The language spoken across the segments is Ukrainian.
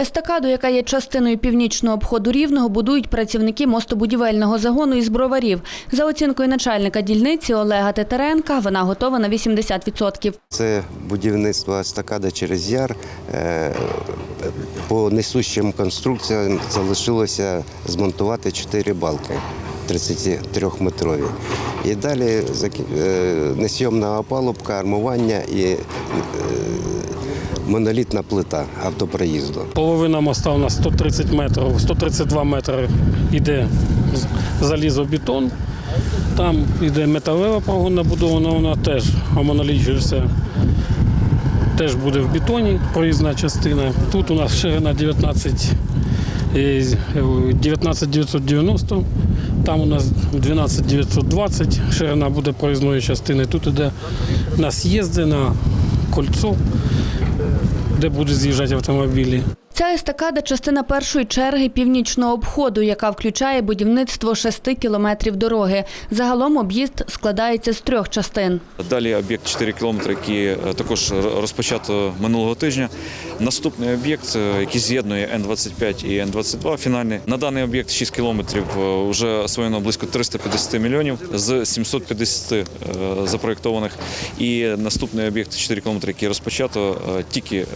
Естакаду, яка є частиною північного обходу Рівного, будують працівники мостобудівельного загону із броварів. За оцінкою начальника дільниці Олега Титаренка, вона готова на 80%. Це будівництво естакади через яр. Е, По несущим конструкціям залишилося змонтувати 4 балки 33-метрові. І далі е, несйомна опалубка, армування і е, монолітна плита автопроїзду. Половина моста у нас 130 метрів, 132 метри йде залізобетон. Там йде металева погонна будована, вона теж омоноліджується. Теж буде в бетоні проїзна частина. Тут у нас ширина 19, е, 19 990, там у нас 12 920, ширина буде проїзної частини. Тут іде на з'їзди, на кольцо, де будуть з'їжджати автомобілі. Ця естакада – частина першої черги північного обходу, яка включає будівництво 6 кілометрів дороги. Загалом об'їзд складається з трьох частин. Далі об'єкт 4 кілометри, який е, також розпочато минулого тижня. Наступний об'єкт, е, який з'єднує Н-25 і Н-22, фінальний. На даний об'єкт 6 кілометрів е, вже освоєно близько 350 мільйонів з 750 е, запроєктованих. І наступний об'єкт 4 кілометри, який розпочато, тільки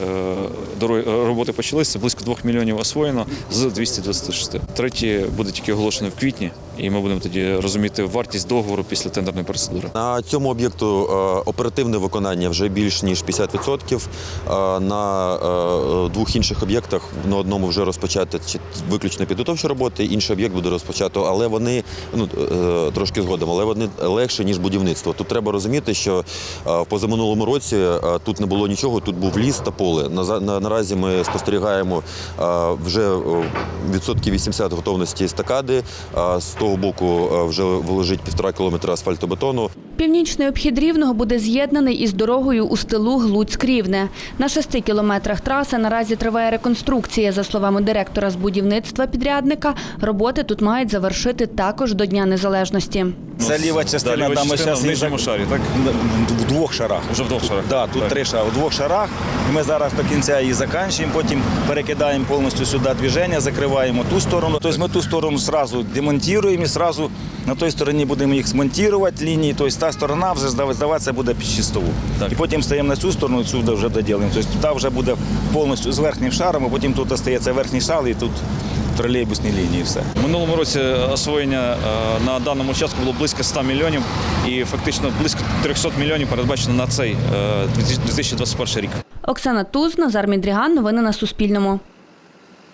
роботи почалися, близько 2 мільйонів освоєно з 226. Третій буде тільки оголошений в квітні, і ми будемо тоді розуміти вартість договору після тендерної процедури. На цьому об'єкту е, оперативне виконання вже більш ніж 50%. Е, На е, двох інших об'єктах на одному вже розпочати виключно підготовчі роботи, інший об'єкт буде розпочато, але вони ну трошки згодом, але вони легше ніж будівництво. Тут треба розуміти, що в позаминулому році тут не було нічого, тут був ліс та поле. На- Наразі ми спостерігаємо е, вже е, відсотків 80 готовності естакади. Е, З того боку вже виложить півтора кілометра асфальтобетону. Північний обхід Рівного буде з'єднаний із дорогою у стилу Глуцьк-Рівне. На шести кілометрах траси наразі триває реконструкція. За словами директора з будівництва підрядника, роботи тут мають завершити також до Дня Незалежності. Це ліва частина, да, ліва там ми частина зараз в нижньому шарі, так? В двох шарах. Вже в двох шарах. Да, тут Так. три шари. У двох шарах. І ми зараз до кінця її закінчуємо, потім перекидаємо повністю сюди движення, закриваємо ту сторону. Тобто ми ту сторону одразу демонтуємо і одразу на той стороні будемо їх змонтувати, лінії. Тобто та сторона вже здаватися буде під чистову. Так. І потім стаємо на цю сторону, цю вже доділимо. Тобто туди вже буде повністю з верхнім шаром, а потім тут остається верхній шар і тут тролейбусні лінії. Все. В минулому році освоєння е, на даному участку було близько 100 мільйонів, і фактично близько 300 мільйонів передбачено на цей е, 2021 рік. Оксана Туз, Назар Мідріган. Новини на Суспільному.